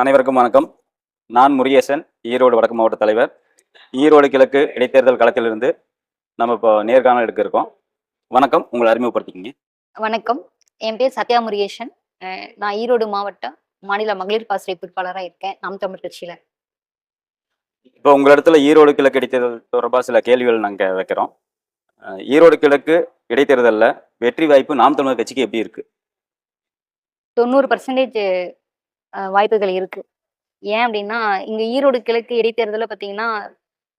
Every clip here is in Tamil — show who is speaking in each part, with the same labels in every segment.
Speaker 1: அனைவருக்கும் வணக்கம். நான் முருகேசன் ஈரோடு வடக்கு மாவட்ட தலைவர். ஈரோடு கிழக்கு இடைத்தேர்தல் களத்திலிருந்து நம்ம இப்போ நேர்காணல் எடுக்க இருக்கோம். வணக்கம் உங்களை அறிமுகப்படுத்திக்கிங்க.
Speaker 2: வணக்கம் என் பேர் சத்யா முருகேசன். நான் ஈரோடு மாவட்ட மாநில மகளிர் பாசறை பொறுப்பாளராக இருக்கேன். நாம் தமிழ் கட்சியில.
Speaker 1: இப்போ உங்கள் இடத்துல ஈரோடு கிழக்கு இடைத்தேர்தல் தொடர்பாக சில கேள்விகள் நாங்கள் வைக்கிறோம். ஈரோடு கிழக்கு இடைத்தேர்தலில் வெற்றி வாய்ப்பு நாம் தமிழர் கட்சிக்கு எப்படி இருக்கு?
Speaker 2: தொண்ணூறு பர்சன்டேஜ் வாய்ப்புகள் இருக்கு. ஏன் அப்படின்னா இங்க ஈரோடு கிழக்கு இடைத்தேர்தலில் பார்த்தீங்கன்னா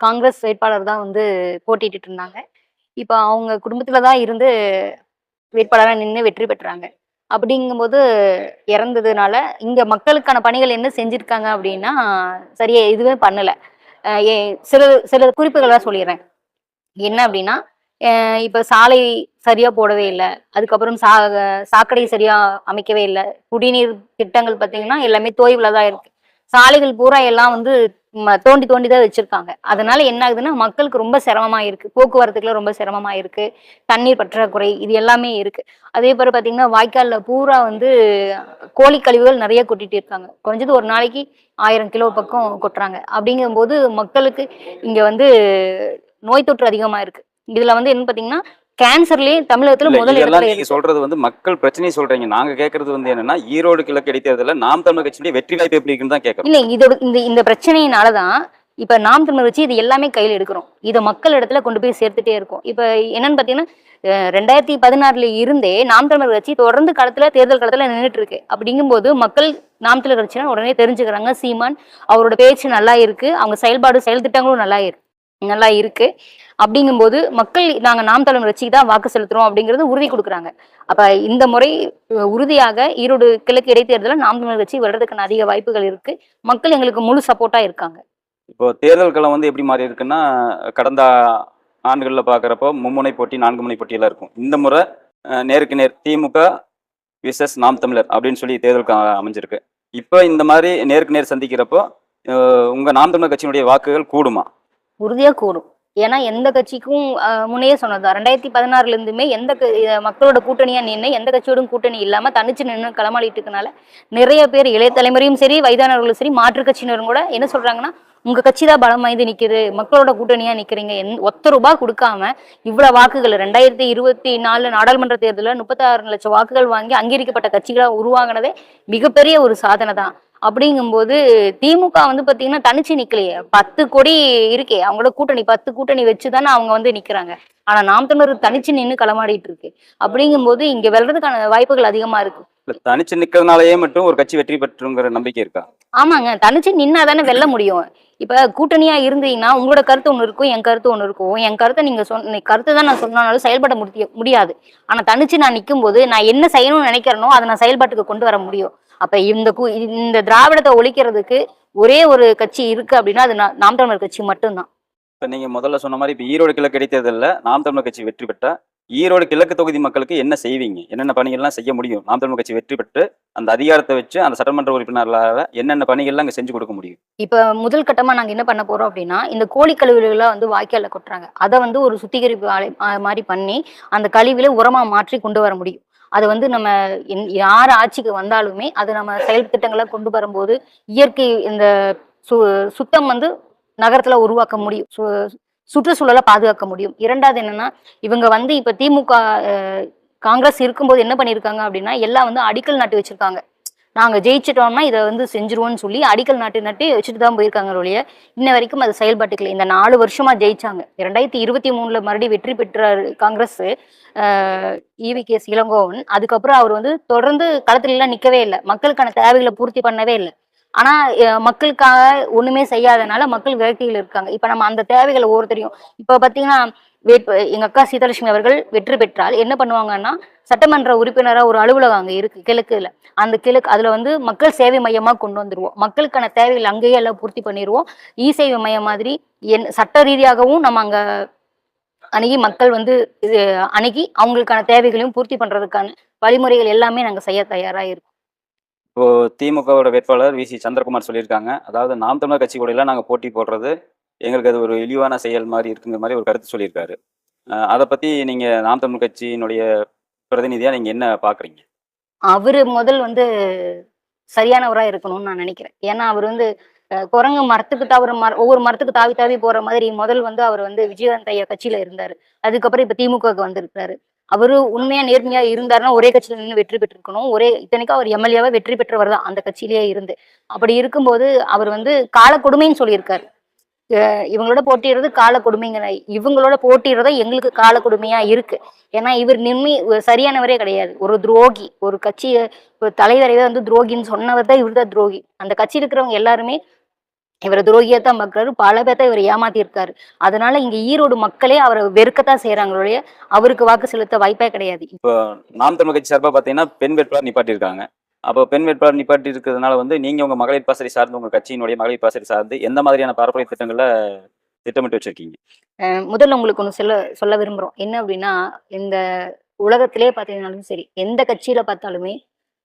Speaker 2: காங்கிரஸ் வேட்பாளர் தான் வந்து போட்டிட்டு இருந்தாங்க. இப்போ அவங்க குடும்பத்துல தான் இருந்து வேட்பாளராக நின்று வெற்றி பெற்றாங்க. அப்படிங்கும்போது இறந்ததுனால இங்க மக்களுக்கான பணிகள் என்ன செஞ்சிருக்காங்க அப்படின்னா சரியா எதுவுமே பண்ணல. சில சில குறிப்புகள் தான் சொல்லிடுறேன். என்ன அப்படின்னா இப்போ சாலை சரியா போடவே இல்லை. அதுக்கப்புறம் சா சாக்கடை சரியா அமைக்கவே இல்லை. குடிநீர் திட்டங்கள் பார்த்தீங்கன்னா எல்லாமே தோய்வுல தான் இருக்கு. சாலைகள் பூரா எல்லாம் வந்து ம- தோண்டி தோண்டி தான் வச்சிருக்காங்க. அதனால என்ன ஆகுதுன்னா மக்களுக்கு ரொம்ப சிரமமா இருக்கு. போக்குவரத்துக்குலாம் ரொம்ப சிரமமா இருக்கு. தண்ணீர் பற்றாக்குறை இது எல்லாமே இருக்கு. அதே போல பாத்தீங்கன்னா வாய்க்கால்ல பூரா வந்து கோழி கழிவுகள் நிறைய கொட்டிட்டு இருக்காங்க. குறைஞ்சது ஒரு நாளைக்கு ஆயிரம் கிலோ பக்கம் கொட்டுறாங்க. அப்படிங்கும்போது மக்களுக்கு இங்க வந்து நோய் தொற்று அதிகமா இருக்கு. இதுல வந்து என்ன பாத்தீங்கன்னா கேன்சர்லயே தமிழகத்துல முதல் இடத்துல
Speaker 1: நீங்க சொல்றது வந்து மக்கள் பிரச்சனையை சொல்றீங்க. நாங்க கேட்கறது வந்து என்னன்னா ஈரோடு கிழக்கு இடைத்தேர்தலில் நாம் தமிழர் கட்சியுடைய வெற்றி வாய்ப்பு எப்படி இருக்குன்னு தான் கேட்கறோம்
Speaker 2: இல்ல இதோட இந்த இந்த பிரச்சனையினாலதான் இப்ப நாம் தமிழர் வச்சு இது எல்லாமே கையில எடுக்கிறோம். இதை மக்கள் இடத்துல கொண்டு போய் சேர்த்துட்டே இருக்கோம். இப்ப என்னன்னு பாத்தீங்கன்னா ரெண்டாயிரத்தி பதினாறுல இருந்தே நாம் தமிழர் கட்சி தொடர்ந்து களத்துல தேர்தல் களத்துல நின்றுட்டு இருக்கு. அப்படிங்கும்போது மக்கள் நாம் தமிழர் கட்சினா உடனே தெரிஞ்சுக்கிறாங்க. சீமான் அவரோட பேச்சு நல்லா இருக்கு. அவங்க செயல்பாடு செயல் திட்டங்களும் நல்லா இருக்கு. நல்லா இருக்கு. அப்படிங்கும்போது மக்கள் நாங்க நாம் தலைமை வச்சு தான் வாக்கு செலுத்துறோம் அப்படிங்கறது உறுதி கொடுக்குறாங்க. அப்ப இந்த முறை உறுதியாக ஈரோடு கிழக்கு இடைத்தேர்தலில் நாம் தமிழர் கட்சி வர்றதுக்கான அதிக வாய்ப்புகள் இருக்கு. மக்கள் எங்களுக்கு முழு சப்போர்ட்டா இருக்காங்க.
Speaker 1: இப்போ தேர்தல் களம் வந்து எப்படி மாறி இருக்குன்னா கடந்த ஆண்டுகளில் பார்க்குறப்போ மும்முனை போட்டி நான்கு முனை போட்டியெல்லாம் இருக்கும். இந்த முறை அஹ், நேருக்கு நேர் திமுக விசஸ் நாம் தமிழர் அப்படின்னு சொல்லி தேர்தல் அமைஞ்சிருக்கு. இப்போ இந்த மாதிரி நேருக்கு நேர் சந்திக்கிறப்போ உங்க நாம் தமிழர் கட்சியினுடைய வாக்குகள் கூடுமா?
Speaker 2: உறுதியா கூடும் ஏன்னா எந்த கட்சிக்கும் முன்னையே சொன்னதுதான். ரெண்டாயிரத்தி பதினாறுல இருந்துமே எந்த க- மக்களோட கூட்டணியா நின்று எந்த கட்சியோடும் கூட்டணி இல்லாம தனிச்சு நின்று களமாடிட்டு இருக்கனால நிறைய பேர் இளைய தலைமுறையும் சரி வயதானவர்களும் சரி மாற்றுக் கட்சியினரும் கூட என்ன சொல்றாங்கன்னா உங்க கட்சி தான் பலம் வாய்ந்து நிக்குது. மக்களோட கூட்டணியா நிக்கிறீங்க. எந் ஒத்த ரூபாய் கொடுக்காம இவ்வளவு வாக்குகள் ரெண்டாயிரத்தி இருபத்தி நாலு நாடாளுமன்ற தேர்தலில் முப்பத்தாறு லட்சம் வாக்குகள் வாங்கி அங்கீகரிக்கப்பட்ட கட்சிகளாக உருவாகினதே மிகப்பெரிய ஒரு சாதனை தான் அப்படிங்கும்போது திமுக வந்து பாத்தீங்கன்னா தனிச்சு நிக்கலையே. பத்து கோடி இருக்கே. அவங்களோட கூட்டணி பத்து கூட்டணி வச்சுதானே அவங்க வந்து நிக்கிறாங்க. ஆனா நாம் தமிழர் தனிச்சு நின்னு களமாடிட்டு இருக்கு. அப்படிங்கும்போது இங்க வெல்றதுக்கான வாய்ப்புகள் அதிகமா இருக்கு.
Speaker 1: தனிச்சு நிற்கிறதுனாலயே மட்டும் ஒரு கட்சி வெற்றி பெற்றுங்கிற நம்பிக்கை இருக்கா?
Speaker 2: ஆமாங்க. தனிச்சு நின்னா தானே வெல்ல முடியும். இப்ப கூட்டணியா இருந்தீங்கன்னா உங்களோட கருத்து ஒண்ணு இருக்கும் என் கருத்து ஒண்ணு இருக்கும். என் கருத்தை நீங்க சொன்ன கருத்து தான் நான் சொன்னாலும் செயல்பட முடிய முடியாது. ஆனா தனிச்சு நான் நிற்கும் போது நான் என்ன செய்யணும்னு நினைக்கிறேனோ அதை நான் செயல்பாட்டுக்கு கொண்டு வர முடியும். அப்ப இந்த இந்த திராவிடத்தை ஒழிக்கிறதுக்கு ஒரே ஒரு கட்சி இருக்கு அப்படின்னா அது நாம் தமிழர் கட்சி மட்டும்தான்.
Speaker 1: இப்போ நீங்க முதல்ல சொன்ன மாதிரி இப்போ ஈரோடு கிழக்கு இடைத்தேர்தலில் நாம் தமிழர் கட்சி வெற்றி பெற்றா ஈரோடு கிழக்கு தொகுதி மக்களுக்கு என்ன செய்வீங்க? என்னென்ன பணிகள்லாம் செய்ய முடியும்? நாம் தமிழர் கட்சி வெற்றி பெற்று அந்த அதிகாரத்தை வச்சு அந்த சட்டமன்ற உறுப்பினர்களால் என்னென்ன பணிகள்லாம் அங்கே செஞ்சு கொடுக்க முடியும்?
Speaker 2: இப்ப முதல் கட்டமா நாங்க என்ன பண்ண போறோம் அப்படின்னா இந்த கோழி கழிவுகளை வந்து வாய்க்கால்ல கொட்டுறாங்க. அதை வந்து ஒரு சுத்திகரிப்பு ஆலை மாதிரி பண்ணி அந்த கழிவுல உரமா மாற்றி கொண்டு வர முடியும். அது வந்து நம்ம என்- யார் ஆட்சிக்கு வந்தாலுமே அது நம்ம செயல் திட்டங்களை கொண்டு வரும்போது இயற்கை இந்த சு சுத்தம் வந்து நகரத்துல உருவாக்க முடியும். சு- சுற்றுச்சூழலை பாதுகாக்க முடியும். இரண்டாவது என்னன்னா இவங்க வந்து இப்ப திமுக காங்கிரஸ் இருக்கும்போது என்ன பண்ணியிருக்காங்க அப்படின்னா எல்லாம் வந்து அடிக்கல் நாட்டு வச்சிருக்காங்க. நாங்கள் ஜெயிச்சிட்டோம்னா இதை வந்து செஞ்சிருவோம்னு சொல்லி அடிக்கல் நாட்டு நட்டு வச்சுட்டு தான் போயிருக்காங்க ஒழிய. இன்ன வரைக்கும் அது செயல்பாட்டுக்கு இல்லை இந்த நாலு வருஷமா ஜெயிச்சாங்க. ரெண்டாயிரத்தி இருபத்தி மூணுல மறுபடியும் வெற்றி பெற்றாரு காங்கிரஸ் இவி கேஸ் இளங்கோவன் அதுக்கப்புறம் அவர் வந்து தொடர்ந்து களத்துல எல்லாம் நிக்கவே இல்லை. மக்களுக்கான தேவைகளை பூர்த்தி பண்ணவே இல்லை. ஆனா மக்களுக்காக ஒண்ணுமே செய்யாதனால மக்கள் விரக்தியில் இருக்காங்க. இப்ப நம்ம அந்த தேவைகளை ஒவ்வொருத்தரையும் இப்ப பாத்தீங்கன்னா வேட்பு எங்க அக்கா சீதாலட்சுமி அவர்கள் வெற்றி பெற்றால் என்ன பண்ணுவாங்கன்னா சட்டமன்ற உறுப்பினரா ஒரு அலுவலகம் அங்க இருக்கு கிழக்குல அந்த கிழக்கு அதுல வந்து மக்கள் சேவை மையமா கொண்டு வந்துருவோம். மக்களுக்கான தேவைகள் அங்கேயே எல்லாம் பூர்த்தி பண்ணிடுவோம் இ சேவை மையம் மாதிரி என் சட்ட ரீதியாகவும் நம்ம அங்க அணுகி மக்கள் வந்து இது அணுகி அவங்களுக்கான தேவைகளையும் பூர்த்தி பண்றதுக்கான வழிமுறைகள் எல்லாமே நாங்க செய்ய தயாரா இருக்கோம்.
Speaker 1: இப்போ திமுகவோட வேட்பாளர் வி சி சந்திரகுமார் சொல்லியிருக்காங்க. அதாவது நாம் தமிழர் கட்சி கூட எல்லாம் நாங்கள் போட்டி போடுறது எங்களுக்கு அது ஒரு இழிவான செயல் மாதிரி இருக்குங்கிற மாதிரி ஒரு கருத்து சொல்லியிருக்காரு. அதை பத்தி நீங்க நாம் தமிழ் கட்சியினுடைய பிரதிநிதியா நீங்க என்ன பாக்குறீங்க?
Speaker 2: அவரு முதல் வந்து சரியானவரா இருக்கணும்னு நான் நினைக்கிறேன். ஏன்னா அவர் வந்து குரங்கு மரத்துக்கு தவிர மர ஒவ்வொரு மரத்துக்கு தாவி தாவி போற மாதிரி முதல் வந்து அவர் வந்து விஜயகாந்த் ஐயா கட்சியில இருந்தாரு. அதுக்கப்புறம் இப்ப திமுகவுக்கு வந்திருக்காரு அவரு உண்மையா நேர்மையா இருந்தாருன்னா ஒரே கட்சியில நின்று வெற்றி பெற்றிருக்கணும். ஒரே இத்தனைக்கும் அவர் எம்எல்ஏவா வெற்றி பெற்றவர் தான் அந்த கட்சியிலேயே இருந்து. அப்படி இருக்கும்போது அவர் வந்து கால கொடுமைன்னு சொல்லியிருக்காரு இவங்களோட போட்டிடுறது கால கொடுமைங்கிற இவங்களோட போட்டிடுறத எங்களுக்கு கால கொடுமையா இருக்கு. ஏன்னா இவர் நிம்மி சரியானவரே கிடையாது. ஒரு துரோகி. ஒரு கட்சி ஒரு தலைவரைவே வந்து துரோகின்னு சொன்னவர் தான் இவர் தான் துரோகி. அந்த கட்சியில் இருக்கிறவங்க எல்லாருமே இவரை துரோகியா தான் பல பேர்த்த இவர் ஏமாத்திருக்காரு. அதனால இங்க ஈரோடு மக்களே அவரை வெறுக்கத்தான் செய்யறாங்களே அவருக்கு வாக்கு செலுத்த வாய்ப்பே கிடையாது.
Speaker 1: இப்போ நாம் தமிழ் கட்சி சார்பாக பார்த்தீங்கன்னா பெண் வேட்பாளர் நிப்பாட்டியிருக்காங்க. அப்போ பெண் வேட்பாளர் நிப்பாட்டி இருக்கிறதுனால வந்து நீங்க உங்க மகளிர் பாசறை சார்ந்து உங்க கட்சியினுடைய மகளிர் பாசறை சார்ந்து எந்த மாதிரியான பரப்புரை திட்டங்களை திட்டமிட்டு வச்சிருக்கீங்க?
Speaker 2: முதல்ல உங்களுக்கு ஒன்று சொல்ல சொல்ல விரும்புகிறோம் என்ன அப்படின்னா இந்த உலகத்திலே பார்த்தீங்கன்னாலும் சரி எந்த கட்சியில பார்த்தாலுமே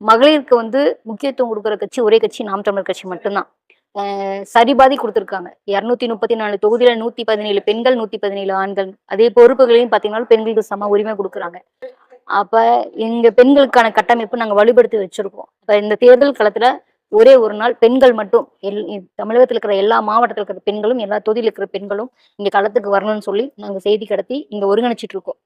Speaker 2: மகளிருக்கு வந்து முக்கியத்துவம் கொடுக்குற கட்சி ஒரே கட்சி நாம் தமிழர் கட்சி மட்டும்தான். சரிபாதி கொடுத்துருக்காங்க இரநூத்தி முப்பத்தி நாலு தொகுதியில நூத்தி பதினேழு பெண்கள் நூத்தி பதினேழு ஆண்கள். அதே பொறுப்புகளையும் பார்த்தீங்கன்னா பெண்களுக்கு சம உரிமை கொடுக்குறாங்க. அப்ப எங்க பெண்களுக்கான கட்டமைப்பு நாங்க வலுப்படுத்தி வச்சிருக்கோம். அப்ப இந்த தேர்தல் களத்துல ஒரே ஒரு நாள் பெண்கள் மட்டும் எல் தமிழகத்துல இருக்கிற எல்லா மாவட்டத்தில் இருக்கிற பெண்களும் எல்லா தொகுதியில் இருக்கிற பெண்களும் இங்க களத்துக்கு வரணும்னு சொல்லி நாங்க செய்தி கடத்தி இங்க ஒருங்கிணைச்சிட்டு இருக்கோம்.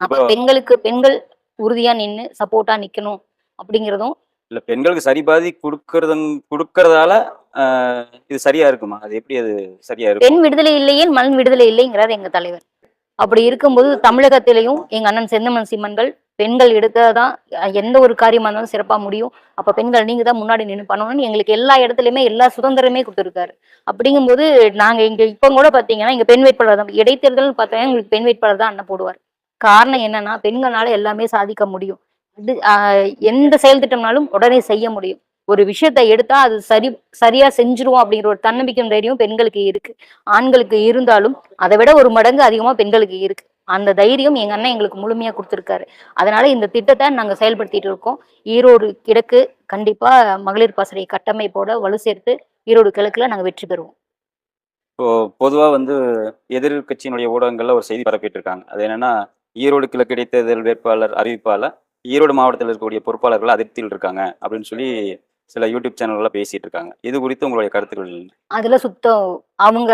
Speaker 2: அப்ப
Speaker 1: இப்போ-
Speaker 2: பெண்களுக்கு பெண்கள் உறுதியா நின்னு சப்போர்ட்டா நிக்கணும் அப்படிங்கிறதும்
Speaker 1: இல்ல பெண்களுக்கு சரிபாதி கொடுக்கறது கொடுக்கறதால இது சரியா இருக்குமா? அது எப்படி அது சரியா இருக்கும்?
Speaker 2: பெண் விடுதலை இல்லையே மண் விடுதலை இல்லைங்கிறார் எங்க தலைவர். அப்படி இருக்கும்போது தமிழகத்திலையும் எங்க அண்ணன் செந்தமன் சீமன்கள் பெண்கள் எடுத்தாதான் எந்த ஒரு காரியமா இருந்தாலும் சிறப்பா முடியும். அப்ப பெண்கள் நீங்க தான் முன்னாடி நின்று பண்ணணும்னு எங்களுக்கு எல்லா இடத்துலயுமே எல்லா சுதந்திரமே கொடுத்துருக்காரு. அப்படிங்கும்போது நாங்க இங்க இப்ப கூட பாத்தீங்கன்னா இங்க பெண் வேட்பாளர் தான். இடைத்தேர்தல் பார்த்தா எங்களுக்கு பெண் வேட்பாளர் தான் அண்ணன் போடுவார். காரணம் என்னன்னா பெண்களால எல்லாமே சாதிக்க முடியும். இது எந்த செயல் திட்டம்னாலும் உடனே செய்ய முடியும். ஒரு விஷயத்தை எடுத்தா அது சரி சரியா செஞ்சிருவோம் அப்படிங்கிற ஒரு தன்னம்பிக்கை தைரியம் பெண்களுக்கு இருக்கு. ஆண்களுக்கு இருந்தாலும் அதை விட ஒரு மடங்கு அதிகமா பெண்களுக்கு இருக்கு. அந்த தைரியம் எங்க அண்ணன் எங்களுக்கு முழுமையா கொடுத்துருக்காரு. அதனால இந்த திட்டத்தை நாங்க செயல்படுத்திட்டு இருக்கோம். ஈரோடு கிழக்கு கண்டிப்பா மகளிர் பாசறை கட்டமைப்போட வலு சேர்த்து ஈரோடு கிழக்குல நாங்க வெற்றி பெறுவோம்.
Speaker 1: இப்போ பொதுவா வந்து எதிர்க்கட்சியினுடைய ஊடகங்கள்ல ஒரு செய்தி பரப்பிட்டு இருக்காங்க அது என்னன்னா ஈரோடு கிழக்கு இடைத்தேர்தல் வேட்பாளர் அறிவிப்பால ஈரோடு மாவட்டத்தில் இருக்கக்கூடிய பொறுப்பாளர்கள் அதிருப்தியில் இருக்காங்க அப்படின்னு சொல்லி சில யூடியூப் சேனல்ல பேசிட்டு இருக்காங்க இது குறித்து உங்களுடைய கருத்துக்கள்
Speaker 2: அதுல சுத்தம் அவங்க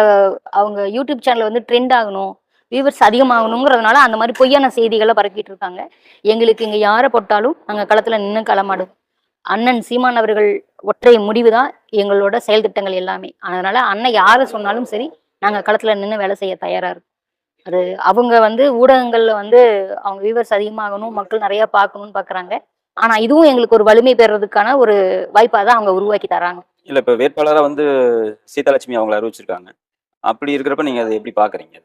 Speaker 2: அவங்க யூடியூப் சேனல் வந்து ட்ரெண்ட் ஆகணும் வியூவர்ஸ் அதிகமாகணுங்கிறதுனால அந்த மாதிரி பொய்யான செய்திகளை பரப்பிட்டு இருக்காங்க எங்களுக்கு இங்க யாரை போட்டாலும் நாங்க களத்துல நின்று களமாடும். அண்ணன் சீமான் அவர்கள் ஒற்றை முடிவு தான் எங்களோட செயல் திட்டங்கள் எல்லாமே. அதனால அண்ணன் யாரை சொன்னாலும் சரி நாங்க களத்துல நின்று வேலை செய்ய தயாரா இருக்கோம். அது அவங்க வந்து ஊடகங்கள்ல வந்து அவங்க வியூவர்ஸ் அதிகமாகணும் மக்கள் நிறைய பார்க்கணும்னு பாக்குறாங்க. ஆனா இதுவும் எங்களுக்கு ஒரு வலிமை பெறுறதுக்கான ஒரு வாய்ப்பா தான் அவங்க உருவாக்கி தராங்க.
Speaker 1: இல்ல இப்ப வேட்பாளரா வந்து சீதாலட்சுமி அவங்களை அறிவிச்சிருக்காங்க. அப்படி இருக்கிறப்ப நீங்க அதை எப்படி பாக்குறீங்க?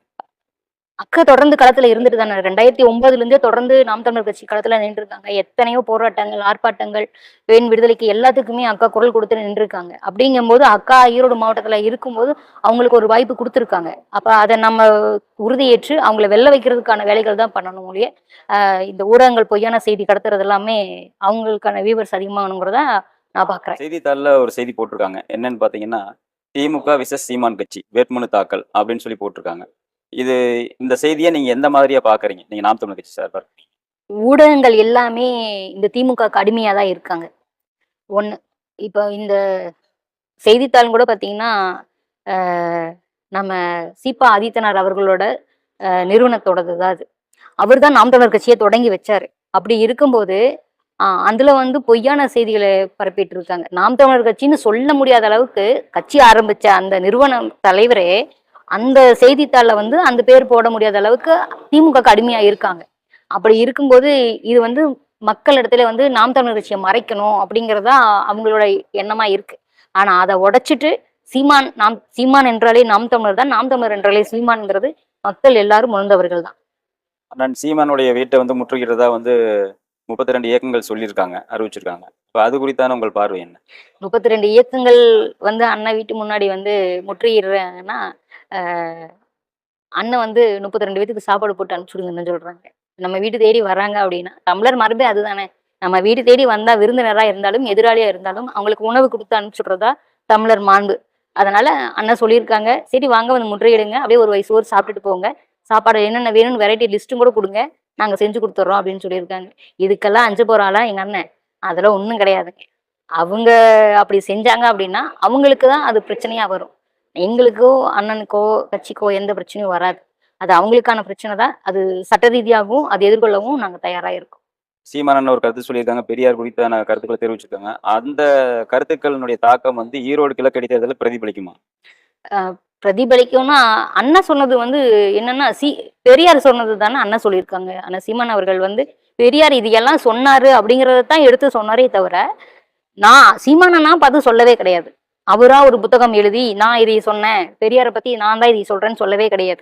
Speaker 2: அக்கா தொடர்ந்து களத்துல இருந்துட்டு தானே ரெண்டாயிரத்தி ஒன்பதுல இருந்தே தொடர்ந்து நாம் தமிழர் கட்சி களத்துல நின்று இருக்காங்க எத்தனையோ போராட்டங்கள் ஆர்ப்பாட்டங்கள் வேண் விடுதலைக்கு எல்லாத்துக்குமே அக்கா குரல் கொடுத்து நின்று இருக்காங்க அப்படிங்கும்போது அக்கா ஈரோடு மாவட்டத்துல இருக்கும்போது அவங்களுக்கு ஒரு வாய்ப்பு கொடுத்துருக்காங்க. அப்ப அதை நம்ம உறுதியேற்று அவங்கள வெல்ல வைக்கிறதுக்கான வேலைகள் தான் பண்ணணும் ஒழிய ஆஹ் இந்த ஊடகங்கள் பொய்யான செய்தி கடத்துறது எல்லாமே அவங்களுக்கான வியூவர்ஸ் அதிகமாகணுங்கிறத நான் பாக்குறேன்.
Speaker 1: செய்தித்தாளில் ஒரு செய்தி போட்டிருக்காங்க. என்னன்னு பாத்தீங்கன்னா திமுக விசஸ் சீமான் கட்சி வேட்புமனு தாக்கல் அப்படின்னு சொல்லி போட்டிருக்காங்க. இது இந்த செய்தியை நீங்க எந்த மாதிரியா பாக்குறீங்க? நீங்க நாம் தமிழ் கட்சி சார்
Speaker 2: ஊடகங்கள் எல்லாமே இந்த திமுக கடுமையாக தான் இருக்காங்க. ஒன்று இப்போ இந்த செய்தித்தாள் கூட பார்த்தீங்கன்னா நம்ம சீபா ஆதித்தனார் அவர்களோட நிறுவனத்தோடது தான் அது. அவர் தான் நாம் தமிழர் கட்சியை தொடங்கி வச்சாரு. அப்படி இருக்கும்போது அதில் அதுல வந்து பொய்யான செய்திகளை பரப்பிட்டு இருக்காங்க. நாம் தமிழர் கட்சின்னு சொல்ல முடியாத அளவுக்கு கட்சி ஆரம்பிச்ச அந்த நிறுவனம் தலைவரே அந்த செய்தித்தாள்ல வந்து அந்த பேர் போட முடியாத அளவுக்கு திமுக அடிமையா இருக்காங்க. அப்படி இருக்கும்போது இது வந்து மக்கள் இடத்துல வந்து நாம் தமிழர் கட்சியை மறைக்கணும் அப்படிங்கறதா அவங்களோட எண்ணமா இருக்கு. ஆனா அதை உடைச்சிட்டு சீமான் நாம் சீமான் என்றாலே நாம் தமிழர் தான் நாம் தமிழர் என்றாலே சீமான்ங்கிறது மக்கள் எல்லாரும் உணர்ந்தவர்கள் தான்.
Speaker 1: அண்ணன் சீமானுடைய வீட்டை வந்து முற்றுகிறதா வந்து முப்பத்தி ரெண்டு இயக்கங்கள் சொல்லியிருக்காங்க அறிவிச்சிருக்காங்க. இப்போ அது குறித்தான உங்கள் பார்வை என்ன?
Speaker 2: முப்பத்தி ரெண்டு இயக்கங்கள் வந்து அண்ணன் வீட்டு முன்னாடி வந்து முற்றுகிறாங்கன்னா அண்ணன் வந்து முப்பத்தி ரெண்டு பேத்துக்கு சாப்பாடு போட்டு அனுப்பிச்சுடுங்கன்னு சொல்றாங்க. நம்ம வீடு தேடி வராங்க அப்படின்னா தமிழர் மரபே அதுதானே. நம்ம வீடு தேடி வந்தா விருந்தினரா இருந்தாலும் எதிராளியா இருந்தாலும் அவங்களுக்கு உணவு கொடுத்து அனுப்பிச்சுடுறதா தமிழர் மாண்பு. அதனால அண்ணன் சொல்லியிருக்காங்க சரி வாங்க வந்து முற்றுகையிடுங்க. அப்படியே ஒரு வயசு ஒரு சாப்பிட்டுட்டு போங்க. சாப்பாடு என்னென்ன வேணும்னு வெரைட்டி லிஸ்ட்டும் கூட கொடுங்க. நாங்க செஞ்சு கொடுத்துட்றோம் அப்படின்னு சொல்லியிருக்காங்க. இதுக்கெல்லாம் அஞ்சு போறாளா எங்க அண்ணன். அதெல்லாம் ஒன்றும் கிடையாதுங்க. அவங்க அப்படி செஞ்சாங்க அப்படின்னா அவங்களுக்கு தான் அது பிரச்சனையா வரும். எங்களுக்கோ அண்ணனுக்கோ கட்சிக்கோ எந்த பிரச்சனையும் வராது. அது அவங்களுக்கான பிரச்சனை தான். அது சட்ட ரீதியாகவும் அது எதிர்கொள்ளவும் நாங்க தயாரா இருக்கோம்.
Speaker 1: சீமானன் ஒரு கருத்து சொல்லியிருக்காங்க. பெரியார் குறித்தான கருத்துக்களை தெரிவிச்சிருக்காங்க. அந்த கருத்துக்களினுடைய தாக்கம் வந்து ஈரோடு கிழக்கு இடைத்தேர்தலில் பிரதிபலிக்குமா?
Speaker 2: பிரதிபலிக்கும்னா அண்ணன் சொன்னது வந்து என்னன்னா சி பெரியார் சொன்னது தானே அண்ணன் சொல்லியிருக்காங்க. அண்ணன் சீமான் அவர்கள் வந்து பெரியார் இது எல்லாம் சொன்னாரு அப்படிங்கறத தான் எடுத்து சொன்னாரே தவிர நான் சீமானனா பார்த்து சொல்லவே கிடையாது. அவரா ஒரு புத்தகம் எழுதி நான் இதை சொன்னேன். பெரியாரை பத்தி நான் தான் இதை சொல்றேன்னு சொல்லவே கிடையாது.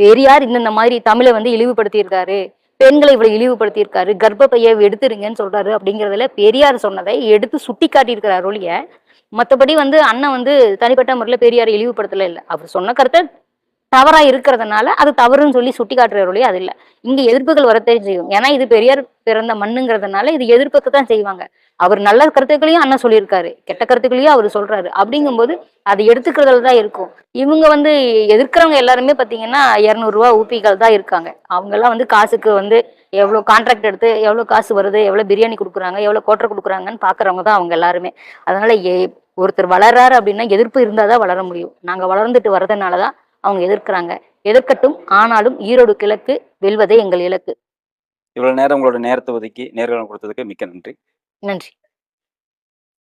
Speaker 2: பெரியார் இந்தந்த மாதிரி தமிழை வந்து இழிவுபடுத்தியிருக்காரு. பெண்களை இவ்வளவு இழிவுபடுத்தியிருக்காரு. கர்ப்பப்பையை எடுத்துருங்கன்னு சொல்றாரு அப்படிங்கறதுல பெரியார் சொன்னதை எடுத்து சுட்டி காட்டியிருக்கிறார் ஒழிய மற்றபடி வந்து அண்ணன் வந்து தனிப்பட்ட முறையில் பெரியாரை இழிவுபடுத்தல இல்லை. அவர் சொன்ன கருத்தை தவறா இருக்கிறதுனால அது தவறுன்னு சொல்லி சுட்டி காட்டுற ஒழிய அது இல்லை. இங்க எதிர்ப்புகள் வரத்தே செய்யும். ஏன்னா இது பெரியார் பிறந்த மண்ணுங்கிறதுனால இது எதிர்ப்புக்கு தான் செய்வாங்க. அவர் நல்ல கருத்துக்களையும் அண்ணன் சொல்லியிருக்காரு. கெட்ட கருத்துக்களையும் அவர் சொல்றாரு. அப்படிங்கும்போது அதை எடுத்துக்கிறதுல தான் இருக்கும். இவங்க வந்து எதிர்க்கிறவங்க எல்லாருமே பார்த்தீங்கன்னா இரநூறுவா ஊப்பிகள் தான் இருக்காங்க. அவங்கெல்லாம் வந்து காசுக்கு வந்து எவ்வளோ கான்ட்ராக்ட் எடுத்து எவ்வளோ காசு வருது எவ்வளோ பிரியாணி கொடுக்குறாங்க எவ்வளோ கோட்டர் கொடுக்குறாங்கன்னு பார்க்குறவங்க தான் அவங்க எல்லாருமே. அதனால ஒருத்தர் வளர்றாரு அப்படின்னா எதிர்ப்பு இருந்தால் தான் வளர முடியும். நாங்கள் வளர்ந்துட்டு வரதுனால தான் அவங்க எதிர்க்கிறாங்க. எதிர்க்கட்டும் ஆனாலும் ஈரோடு கிழக்கு வெல்வதே எங்கள் இலக்கு.
Speaker 1: இவ்வளவு நேரம் உங்களோட நேரத்தை ஒதுக்கி நேர்காணல் கொடுத்ததுக்கு மிக்க நன்றி.
Speaker 2: நன்றி.